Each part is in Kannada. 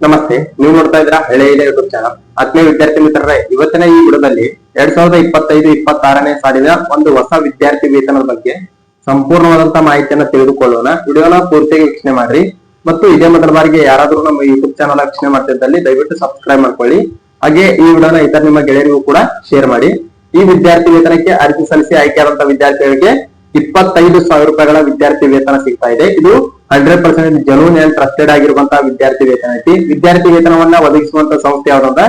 ನಮಸ್ತೆ, ನೀವು ನೋಡ್ತಾ ಇದ್ರ ಹಳೆ ಇದೆ ಯೂಟ್ಯೂಬ್ ಚಾನಲ್ ಆತ್ಮೀಯ ವಿದ್ಯಾರ್ಥಿ ಮಿತ್ರರೇ, ಇವತ್ತಿನ ಈ ವಿಡಿಯೋದಲ್ಲಿ ಎರಡ್ ಸಾವಿರದ ಇಪ್ಪತ್ತೈದು, ಇಪ್ಪತ್ತಾರನೇ ಸಾಲಿನ ಒಂದು ಹೊಸ ವಿದ್ಯಾರ್ಥಿ ವೇತನದ ಬಗ್ಗೆ ಸಂಪೂರ್ಣವಾದಂತ ಮಾಹಿತಿಯನ್ನ ತಿಳಿದುಕೊಳ್ಳೋಣ. ವಿಡಿಯೋನ ಪೂರ್ತಿಯಾಗಿ ವೀಕ್ಷಣೆ ಮಾಡ್ರಿ. ಮತ್ತು ಇದೇ ಮೊದಲ ಬಾರಿಗೆ ಯಾರಾದ್ರೂ ನಮ್ಮ ಯೂಟ್ಯೂಬ್ ಚಾನಲ್ ವೀಕ್ಷಣೆ ಮಾಡ್ತಿದ್ದಲ್ಲಿ ದಯವಿಟ್ಟು ಸಬ್ಸ್ಕ್ರೈಬ್ ಮಾಡ್ಕೊಳ್ಳಿ. ಹಾಗೆ ಈ ವಿಡಿಯೋನ ಇತರ ನಿಮ್ಮ ಗೆಳೆಯರಿಗೂ ಕೂಡ ಶೇರ್ ಮಾಡಿ. ಈ ವಿದ್ಯಾರ್ಥಿ ವೇತನಕ್ಕೆ ಅರ್ಜಿ ಸಲ್ಲಿಸಿ ಆಯ್ಕೆಯಾದಂತ ವಿದ್ಯಾರ್ಥಿಗಳಿಗೆ ಇಪ್ಪತ್ತೈದು ಸಾವಿರ ರೂಪಾಯಿಗಳ ವಿದ್ಯಾರ್ಥಿ ವೇತನ ಸಿಗ್ತಾ ಇದೆ. ಇದು hundred percent genuine and trusted ಆಗಿರುವಂತಹ ವಿದ್ಯಾರ್ಥಿ ವೇತನ ಐತಿ. ವಿದ್ಯಾರ್ಥಿ ವೇತನವನ್ನ ಒದಗಿಸುವಂತ ಸಂಸ್ಥೆ ಯಾವ್ದಂತ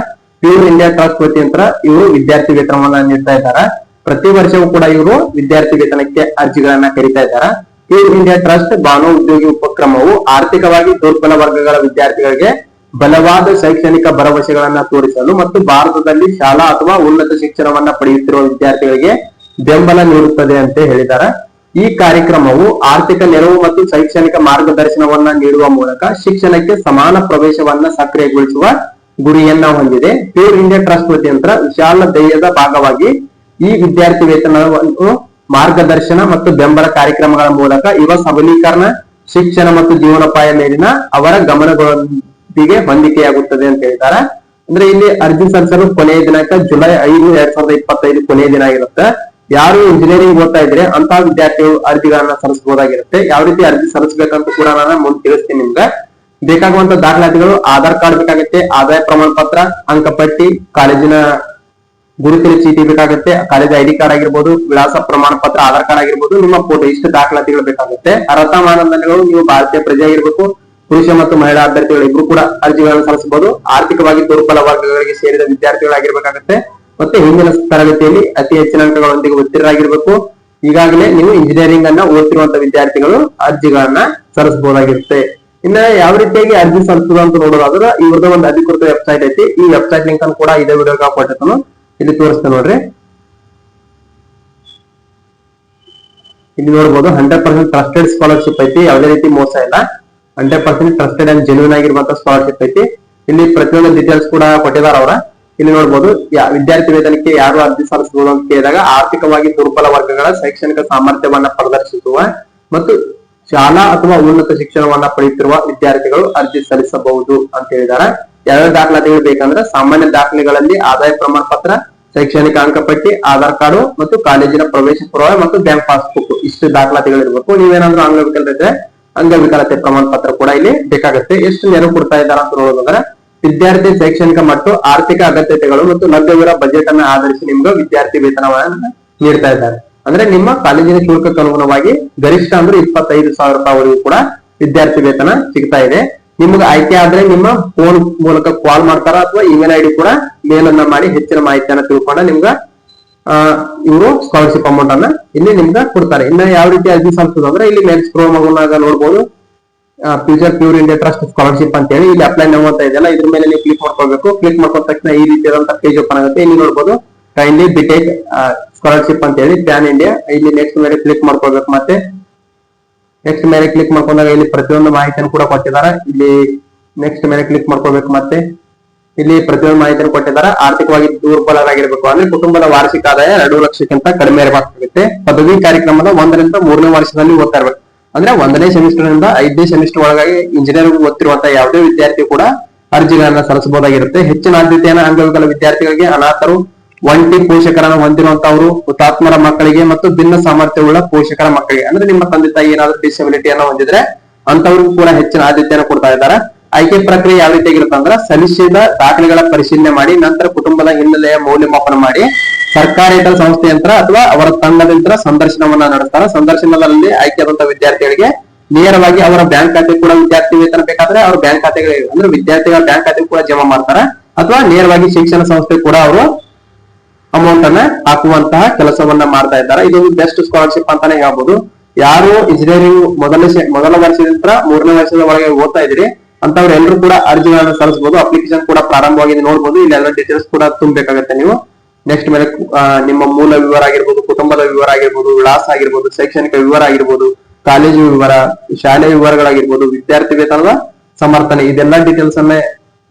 ಪ್ಯೂರ್ ಇಂಡಿಯಾ ಟ್ರಸ್ಟ್ ವತಿಯಂತ್ರ ಇವರು ವಿದ್ಯಾರ್ಥಿ ವೇತನವನ್ನ ನೀಡ್ತಾ ಇದ್ದಾರೆ. ಪ್ರತಿ ವರ್ಷವೂ ಕೂಡ ಇವರು ವಿದ್ಯಾರ್ಥಿ ವೇತನಕ್ಕೆ ಅರ್ಜಿಗಳನ್ನ ಕರಿತಾ ಇದ್ದಾರೆ. ಪ್ಯೂರ್ ಇಂಡಿಯಾ ಟ್ರಸ್ಟ್ ಬಾನು ಉದ್ಯೋಗಿ ಉಪಕ್ರಮವು ಆರ್ಥಿಕವಾಗಿ ದುರ್ಬಲ ವರ್ಗಗಳ ವಿದ್ಯಾರ್ಥಿಗಳಿಗೆ ಬಲವಾದ ಶೈಕ್ಷಣಿಕ ಭರವಸೆಗಳನ್ನ ತೋರಿಸಲು ಮತ್ತು ಭಾರತದಲ್ಲಿ ಶಾಲಾ ಅಥವಾ ಉನ್ನತ ಶಿಕ್ಷಣವನ್ನ ಪಡೆಯುತ್ತಿರುವ ವಿದ್ಯಾರ್ಥಿಗಳಿಗೆ ಬೆಂಬಲ ನೀಡುತ್ತದೆ ಅಂತ ಹೇಳಿದ್ದಾರೆ ಈ ಕಾರ್ಯಕ್ರಮವು ಆರ್ಥಿಕ ನೆರವು ಮತ್ತು ಶೈಕ್ಷಣಿಕ ಮಾರ್ಗದರ್ಶನವನ್ನ ನೀಡುವ ಮೂಲಕ ಶಿಕ್ಷಣಕ್ಕೆ ಸಮಾನ ಪ್ರವೇಶವನ್ನ ಸಕ್ರಿಯಗೊಳಿಸುವ ಗುರಿಯನ್ನ ಹೊಂದಿದೆ. ಪ್ಯೂರ್ ಇಂಡಿಯಾ ಟ್ರಸ್ಟ್ ವತಿಯಂತ್ರ ವಿಶಾಲ ಧ್ಯೇಯದ ಭಾಗವಾಗಿ ಈ ವಿದ್ಯಾರ್ಥಿ ವೇತನವನ್ನು ಮಾರ್ಗದರ್ಶನ ಮತ್ತು ಬೆಂಬಲ ಕಾರ್ಯಕ್ರಮಗಳ ಮೂಲಕ ಯುವ ಸಬಲೀಕರಣ, ಶಿಕ್ಷಣ ಮತ್ತು ಜೀವನೋಪಾಯ ಮೇಲಿನ ಅವರ ಗಮನಗಳೊಂದಿಗೆ ಹೊಂದಿಕೆಯಾಗುತ್ತದೆ ಅಂತ ಹೇಳ್ತಾರೆ ಅಂದ್ರೆ ಇಲ್ಲಿ ಅರ್ಜಿ ಸಲ್ಲಿಸಲು ಕೊನೆಯ ದಿನಾಂಕ ಜುಲೈ ಐದು, ಎರಡ್ ಸಾವಿರದ ಇಪ್ಪತ್ತೈದು ಕೊನೆಯ ದಿನ ಆಗಿರುತ್ತೆ. ಯಾರು ಇಂಜಿನಿಯರಿಂಗ್ ಓದ್ತಾ ಇದ್ರೆ ಅಂತ ವಿದ್ಯಾರ್ಥಿಗಳು ಅರ್ಜಿಗಳನ್ನ ಸಲ್ಲಿಸಬಹುದಾಗಿರುತ್ತೆ. ಯಾವ ರೀತಿ ಅರ್ಜಿ ಸಲ್ಲಿಸಬೇಕಂತ ಕೂಡ ನಾನು ಮುಂದೆ ತಿಳಿಸ್ತೀನಿ ನಿಮ್ಗೆ. ಬೇಕಾಗುವಂತ ದಾಖಲಾತಿಗಳು, ಆಧಾರ್ ಕಾರ್ಡ್ ಬೇಕಾಗುತ್ತೆ, ಆದಾಯ ಪ್ರಮಾಣ ಪತ್ರ ಅಂಕಪಟ್ಟಿ, ಕಾಲೇಜಿನ ಗುರುತಿನ ಚೀಟಿ ಬೇಕಾಗುತ್ತೆ, ಕಾಲೇಜ್ ಐಡಿ ಕಾರ್ಡ್ ಆಗಿರ್ಬೋದು, ವಿಳಾಸ ಪ್ರಮಾಣ ಪತ್ರ ಆಧಾರ್ ಕಾರ್ಡ್ ಆಗಿರ್ಬೋದು, ನಿಮ್ಮ ಫೋಟೋ ಇಷ್ಟು ದಾಖಲಾತಿಗಳು ಬೇಕಾಗುತ್ತೆ. ಅರ್ಹತಾ ಮಾನದಂಡಗಳು, ನೀವು ಭಾರತೀಯ ಪ್ರಜೆ ಆಗಿರ್ಬೇಕು ಪುರುಷ ಮತ್ತು ಮಹಿಳಾ ಅಭ್ಯರ್ಥಿಗಳು ಇಬ್ರು ಕೂಡ ಅರ್ಜಿಗಳನ್ನು ಸಲ್ಲಿಸಬಹುದು. ಆರ್ಥಿಕವಾಗಿ ದುರ್ಬಲ ವರ್ಗಗಳಿಗೆ ಸೇರಿದ ವಿದ್ಯಾರ್ಥಿಗಳಾಗಿರ್ಬೇಕಾಗುತ್ತೆ. ಮತ್ತೆ ಹಿಂದಿನ ತರಗತಿಯಲ್ಲಿ ಅತಿ ಹೆಚ್ಚಿನ ಅಂಕಗಳೊಂದಿಗೆ ಉತ್ತೀರ್ಣರಾಗಿರ್ಬೇಕು. ಈಗಾಗಲೇ ನೀವು ಇಂಜಿನಿಯರಿಂಗ್ ಅನ್ನ ಓದ್ತಿರುವಂತ ವಿದ್ಯಾರ್ಥಿಗಳು ಅರ್ಜಿಗಳನ್ನ ಸಲ್ಲಿಸಬಹುದಾಗಿರುತ್ತೆ. ಇನ್ನ ಯಾವ ರೀತಿಯಾಗಿ ಅರ್ಜಿ ಸಲ್ಲಿಸೋದು ಅಂತ ನೋಡೋದಾದ್ರೆ ಇವ್ರದ ಒಂದು ಅಧಿಕೃತ ವೆಬ್ಸೈಟ್ ಐತಿ. ಈ ವೆಬ್ಸೈಟ್ ಲಿಂಕ್ ಅನ್ನು ಕೂಡ ಇದೇ ವಿಡಿಯೋ ಕೊಟ್ಟಿರ್ತಾನು ಇಲ್ಲಿ ತೋರಿಸ್ತೇನೆ ನೋಡ್ರಿ. ಇಲ್ಲಿ ನೋಡಬಹುದು ಹಂಡ್ರೆಡ್ ಪರ್ಸೆಂಟ್ ಟ್ರಸ್ಟೆಡ್ ಸ್ಕಾಲರ್ಶಿಪ್ ಐತಿ. ಯಾವುದೇ ರೀತಿ ಮೋಸ ಇಲ್ಲ. Hundred percent trusted and genuine ಆಗಿರುವಂತಹ ಸ್ಕಾಲರ್ಶಿಪ್ ಐತಿ. ಇಲ್ಲಿ ಪ್ರತಿಯೊಂದು ಡೀಟೇಲ್ಸ್ ಕೂಡ ಕೊಟ್ಟಿದ್ದಾರೆ ಅವರ. ಇಲ್ಲಿ ನೋಡ್ಬೋದು, ಯಾ- ವಿದ್ಯಾರ್ಥಿ ವೇತನಕ್ಕೆ ಯಾರು ಅರ್ಜಿ ಸಲ್ಲಿಸಬಹುದು ಅಂತ ಕೇಳಿದಾಗ ಆರ್ಥಿಕವಾಗಿ ದುರ್ಬಲ ವರ್ಗಗಳ ಶೈಕ್ಷಣಿಕ ಸಾಮರ್ಥ್ಯವನ್ನ ಪ್ರದರ್ಶಿಸುವ ಮತ್ತು ಶಾಲಾ ಅಥವಾ ಉನ್ನತ ಶಿಕ್ಷಣವನ್ನ ಪಡೆಯುತ್ತಿರುವ ವಿದ್ಯಾರ್ಥಿಗಳು ಅರ್ಜಿ ಸಲ್ಲಿಸಬಹುದು ಅಂತ ಹೇಳಿದಾರೆ ಯಾವ್ಯಾವ ದಾಖಲಾತಿಗಳು ಬೇಕಂದ್ರೆ ಸಾಮಾನ್ಯ ದಾಖಲೆಗಳಲ್ಲಿ ಆದಾಯ ಪ್ರಮಾಣ ಪತ್ರ, ಶೈಕ್ಷಣಿಕ ಅಂಕಪಟ್ಟಿ ಆಧಾರ್ ಕಾರ್ಡು ಮತ್ತು ಕಾಲೇಜಿನ ಪ್ರವೇಶ ಪುರಾವೆ ಮತ್ತು ಬ್ಯಾಂಕ್ ಪಾಸ್ಬುಕ್ ಇಷ್ಟು ದಾಖಲಾತಿಗಳು ಇರಬೇಕು. ನೀವೇನಾದ್ರೂ ಅಂಗವಿಕಲರಿದ್ರೆ ಅಂಗವಿಕಲತೆ ಪ್ರಮಾಣ ಪತ್ರ ಕೂಡ ಇಲ್ಲಿ ಬೇಕಾಗುತ್ತೆ. ಎಷ್ಟು ನೆರವು ಕೊಡ್ತಾ ಇದ್ದಾರೆ ಅಂತ ನೋಡೋದಾದ್ರೆ ವಿದ್ಯಾರ್ಥಿ ಶೈಕ್ಷಣಿಕ ಮತ್ತು ಆರ್ಥಿಕ ಅಗತ್ಯತೆಗಳು ಮತ್ತು ಲಭ್ಯವಿರೋ ಬಜೆಟ್ ಅನ್ನ ಆಧರಿಸಿ ನಿಮ್ಗೆ ವಿದ್ಯಾರ್ಥಿ ವೇತನವನ್ನ ನೀಡ್ತಾ ಇದ್ದಾರೆ. ಅಂದ್ರೆ ನಿಮ್ಮ ಕಾಲೇಜಿನ ಶುಲ್ಕಕ್ಕೆ ಅನುಗುಣವಾಗಿ ಗರಿಷ್ಠ ಅಂದ್ರೆ ಇಪ್ಪತ್ತೈದು ಸಾವಿರ ರೂಪಾಯಿವರೆಗೂ ಕೂಡ ವಿದ್ಯಾರ್ಥಿ ವೇತನ ಸಿಗ್ತಾ ಇದೆ. ನಿಮ್ಗೆ ಆಯ್ಕೆ ಆದ್ರೆ ನಿಮ್ಮ ಫೋನ್ ಮೂಲಕ ಕಾಲ್ ಮಾಡ್ತಾರ ಅಥವಾ ಇಮೇಲ್ ಐಡಿ ಕೂಡ ಮೇಲ್ ಅನ್ನ ಮಾಡಿ ಹೆಚ್ಚಿನ ಮಾಹಿತಿಯನ್ನ ತಿಳ್ಕೊಂಡ ನಿಮ್ಗ ಇವರು ಸ್ಕಾಲರ್ಶಿಪ್ ಅಮೌಂಟ್ ಅನ್ನ ಇಲ್ಲಿ ನಿಮ್ಗೆ ಕೊಡ್ತಾರೆ. ಇನ್ನ ಯಾವ ರೀತಿ ಅರ್ಜಿ ಸಲ್ಲಿಸೋದು ಅಂದ್ರೆ ಇಲ್ಲಿ ಮೇಲ್ ಸ್ಕ್ರೋಲ್ ನೋಡ್ಬೋದು. Future pure India trust scholarship ಅಂತ ಹೇಳಿ ಇಲ್ಲಿ ಅಪ್ಲೈ ನಾವು ಅಂತ ಇದೆಯಲ್ಲ ಇದ್ರ ಮೇಲೆ ನೀವು ಕ್ಲಿಕ್ ಮಾಡ್ಕೋಬೇಕು ಕ್ಲಿಕ್ ಮಾಡ್ಕೊಂಡ ತಕ್ಷಣ ಈ ರೀತಿಯಾದಂತ ಪೇಜ್ ಓಪನ್ ಆಗುತ್ತೆ. ಇಲ್ಲಿ ನೋಡ್ಬೋದು ಕೈಂಡ್ಲಿ ಬಿಟೇಕ್ ಸ್ಕಾಲರ್ಶಿಪ್ ಅಂತ ಹೇಳಿ ಪ್ಯಾನ್ ಇಂಡಿಯಾ ಇಲ್ಲಿ ನೆಕ್ಸ್ಟ್ ಮೇಲೆ ಕ್ಲಿಕ್ ಮಾಡ್ಕೋಬೇಕು ಮತ್ತೆ. ನೆಕ್ಸ್ಟ್ ಮೇಲೆ ಕ್ಲಿಕ್ ಮಾಡ್ಕೊಂಡಾಗ ಇಲ್ಲಿ ಪ್ರತಿಯೊಂದು ಮಾಹಿತಿಯನ್ನು ಕೂಡ ಕೊಟ್ಟಿದ್ದಾರೆ. ಇಲ್ಲಿ ನೆಕ್ಸ್ಟ್ ಮೇಲೆ ಕ್ಲಿಕ್ ಮಾಡ್ಕೋಬೇಕು ಮತ್ತೆ. ಇಲ್ಲಿ ಪ್ರತಿಯೊಂದು ಮಾಹಿತಿಯನ್ನು ಕೊಟ್ಟಿದ್ದಾರೆ. ಆರ್ಥಿಕವಾಗಿ ದುರ್ಬಲರಾಗಿರ್ಬೇಕು. ಅಂದ್ರೆ ಕುಟುಂಬದ ವಾರ್ಷಿಕ ಆದಾಯ ಎರಡು ಲಕ್ಷಕ್ಕಿಂತ ಕಡಿಮೆ ಇರಬೇಕಾಗುತ್ತೆ. ಪದವಿ ಕಾರ್ಯಕ್ರಮದ ಒಂದರಿಂದ ಮೂರನೇ ವರ್ಷದಲ್ಲಿ ಓದ್ತಾ ಇರ್ಬೇಕು. ಅಂದ್ರೆ ಒಂದನೇ ಸೆಮಿಸ್ಟರ್ನಿಂದ ಐದನೇ ಸೆಮಿಸ್ಟರ್ ಒಳಗಾಗಿ ಇಂಜಿನಿಯರಿಂಗ್ ಓದ್ತಿರುವಂತಹ ಯಾವುದೇ ವಿದ್ಯಾರ್ಥಿ ಕೂಡ ಅರ್ಜಿಗಳನ್ನ ಸಲ್ಲಿಸಬಹುದಾಗಿರುತ್ತೆ. ಹೆಚ್ಚಿನ ಆದ್ಯತೆಯನ್ನು ಅಂಗವಿಕಲ ವಿದ್ಯಾರ್ಥಿಗಳಿಗೆ ಅನಾಥರು, ಒಂಟಿ ಪೋಷಕರನ್ನು ಹೊಂದಿರುವಂತವರು, ಹುತಾತ್ಮರ ಮಕ್ಕಳಿಗೆ ಮತ್ತು ಭಿನ್ನ ಸಾಮರ್ಥ್ಯವುಳ್ಳ ಪೋಷಕರ ಮಕ್ಕಳಿಗೆ. ಅಂದ್ರೆ ನಿಮ್ಮ ತಂದೆ ತಾಯಿ ಏನಾದ್ರೂ ಡಿಸಬಿಲಿಟಿಯನ್ನು ಹೊಂದಿದ್ರೆ ಅಂತವ್ರಿಗೂ ಕೂಡ ಹೆಚ್ಚಿನ ಆದ್ಯತೆಯನ್ನು ಕೊಡ್ತಾ ಇದ್ದಾರೆ. ಆಯ್ಕೆ ಪ್ರಕ್ರಿಯೆ ಯಾವ ರೀತಿಯಾಗಿರುತ್ತೆ ಅಂದ್ರೆ ಸಲ್ಲಿಸಿದ ದಾಖಲೆಗಳ ಪರಿಶೀಲನೆ ಮಾಡಿ, ನಂತರ ಕುಟುಂಬದ ಹಿನ್ನೆಲೆಯ ಮೌಲ್ಯಮಾಪನ ಮಾಡಿ ಸರ್ಕಾರೇತರ ಸಂಸ್ಥೆಯಂತ್ರ ಅಥವಾ ಅವರ ತಂಡದಿಂದ ಸಂದರ್ಶನವನ್ನ ನಡೆಸ್ತಾರೆ. ಸಂದರ್ಶನದಲ್ಲಿ ಆಯ್ಕೆಯಾದಂತಹ ವಿದ್ಯಾರ್ಥಿಗಳಿಗೆ ನೇರವಾಗಿ ಅವರ ಬ್ಯಾಂಕ್ ಖಾತೆ ಕೂಡ ವಿದ್ಯಾರ್ಥಿ ವೇತನ ಬೇಕಾದ್ರೆ ಅವರ ಬ್ಯಾಂಕ್ ಖಾತೆಗಳಿಗೆ, ಅಂದ್ರೆ ವಿದ್ಯಾರ್ಥಿಗಳ ಬ್ಯಾಂಕ್ ಖಾತೆ ಕೂಡ ಜಮಾ ಮಾಡ್ತಾರೆ. ಅಥವಾ ನೇರವಾಗಿ ಶಿಕ್ಷಣ ಸಂಸ್ಥೆ ಕೂಡ ಅವರು ಅಮೌಂಟ್ ಅನ್ನ ಹಾಕುವಂತಹ ಕೆಲಸವನ್ನ ಮಾಡ್ತಾ ಇದ್ದಾರೆ. ಇದು ಬೆಸ್ಟ್ ಸ್ಕಾಲರ್ಶಿಪ್ ಅಂತಾನೆ ಹೇಳ್ಬೋದು. ಯಾರು ಇಂಜಿನಿಯರಿಂಗ್ ಮೊದಲ ಮೊದಲ ವರ್ಷದಿಂದ ಮೂರನೇ ವರ್ಷದ ಒಳಗೆ ಓದ್ತಾ ಇದ್ರಿ ಅಂತವ್ರು ಎಲ್ಲರೂ ಕೂಡ ಅರ್ಜಿಗಳನ್ನ ಸಲ್ಲಿಸಬಹುದು ಅಪ್ಲಿಕೇಶನ್ ಕೂಡ ಪ್ರಾರಂಭವಾಗಿದೆ ನೋಡಬಹುದು ಇಲ್ಲಿ ಎಲ್ಲ ಡೀಟೇಲ್ಸ್ ಕೂಡ ತುಂಬಬೇಕಾಗುತ್ತೆ ನೀವು. ನೆಕ್ಸ್ಟ್ ಮೇಲೆ ನಿಮ್ಮ ಮೂಲ ವಿವರ ಆಗಿರ್ಬೋದು, ಕುಟುಂಬದ ವಿವರ ಆಗಿರ್ಬೋದು, ವಿಳಾಸ ಆಗಿರ್ಬೋದು, ಶೈಕ್ಷಣಿಕ ವಿವರ ಆಗಿರ್ಬೋದು ಕಾಲೇಜು ವಿವರ, ಶಾಲೆ ವಿವರಗಳಾಗಿರ್ಬೋದು, ವಿದ್ಯಾರ್ಥಿ ವೇತನದ ಸಮರ್ಥನೆ, ಇದೆಲ್ಲ ಡೀಟೇಲ್ಸ್ ಅನ್ನೇ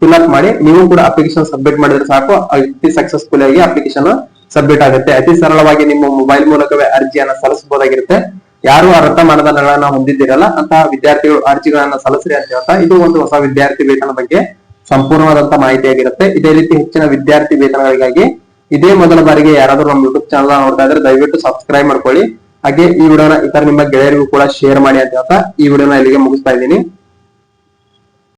ಫಿಲ್ ಅಪ್ ಮಾಡಿ, ನೀವು ಕೂಡ ಅಪ್ಲಿಕೇಶನ್ ಸಬ್ಮಿಟ್ ಮಾಡಿದ್ರೆ ಸಾಕು, ಅತಿ ಸಕ್ಸಸ್ಫುಲ್ ಆಗಿ ಅಪ್ಲಿಕೇಶನ್ ಸಬ್ಮಿಟ್ ಆಗುತ್ತೆ. ಅತಿ ಸರಳವಾಗಿ ನಿಮ್ಮ ಮೊಬೈಲ್ ಮೂಲಕವೇ ಅರ್ಜಿಯನ್ನು ಸಲ್ಲಿಸಬಹುದಾಗಿರುತ್ತೆ. ಯಾರು ಅರ್ಥ ಮಾನದಂಡಗಳನ್ನ ಹೊಂದಿದ್ದೀರಲ್ಲ ಅಂತ ವಿದ್ಯಾರ್ಥಿಗಳು ಅರ್ಜಿಗಳನ್ನ ಸಲ್ಲಿಸ್ರಿ ಅಂತ ಹೇಳ್ತಾ, ಇದು ಒಂದು ಹೊಸ ವಿದ್ಯಾರ್ಥಿ ವೇತನ ಬಗ್ಗೆ ಸಂಪೂರ್ಣವಾದಂತ ಮಾಹಿತಿಯಾಗಿರುತ್ತೆ ಇದೇ ರೀತಿ ಹೆಚ್ಚಿನ ವಿದ್ಯಾರ್ಥಿ ವೇತನಗಳಿಗಾಗಿ ಇದೇ ಮೊದಲ ಬಾರಿಗೆ ಯಾರಾದ್ರೂ ನಮ್ಮ ಯೂಟ್ಯೂಬ್ ಚಾನಲ್ ನೋಡ್ತಾ ಇದ್ರೆ ದಯವಿಟ್ಟು ಸಬ್ಸ್ಕ್ರೈಬ್ ಮಾಡ್ಕೊಳ್ಳಿ. ಹಾಗೆ ಈ ವಿಡಿಯೋನ ಇತರ ನಿಮ್ಮ ಗೆಳೆಯರಿಗೂ ಕೂಡ ಶೇರ್ ಮಾಡಿ ಅಂತ ಹೇಳ್ತಾ, ಈ ವಿಡಿಯೋನ ಇಲ್ಲಿಗೆ ಮುಗಿಸ್ತಾ ಇದ್ದೀನಿ.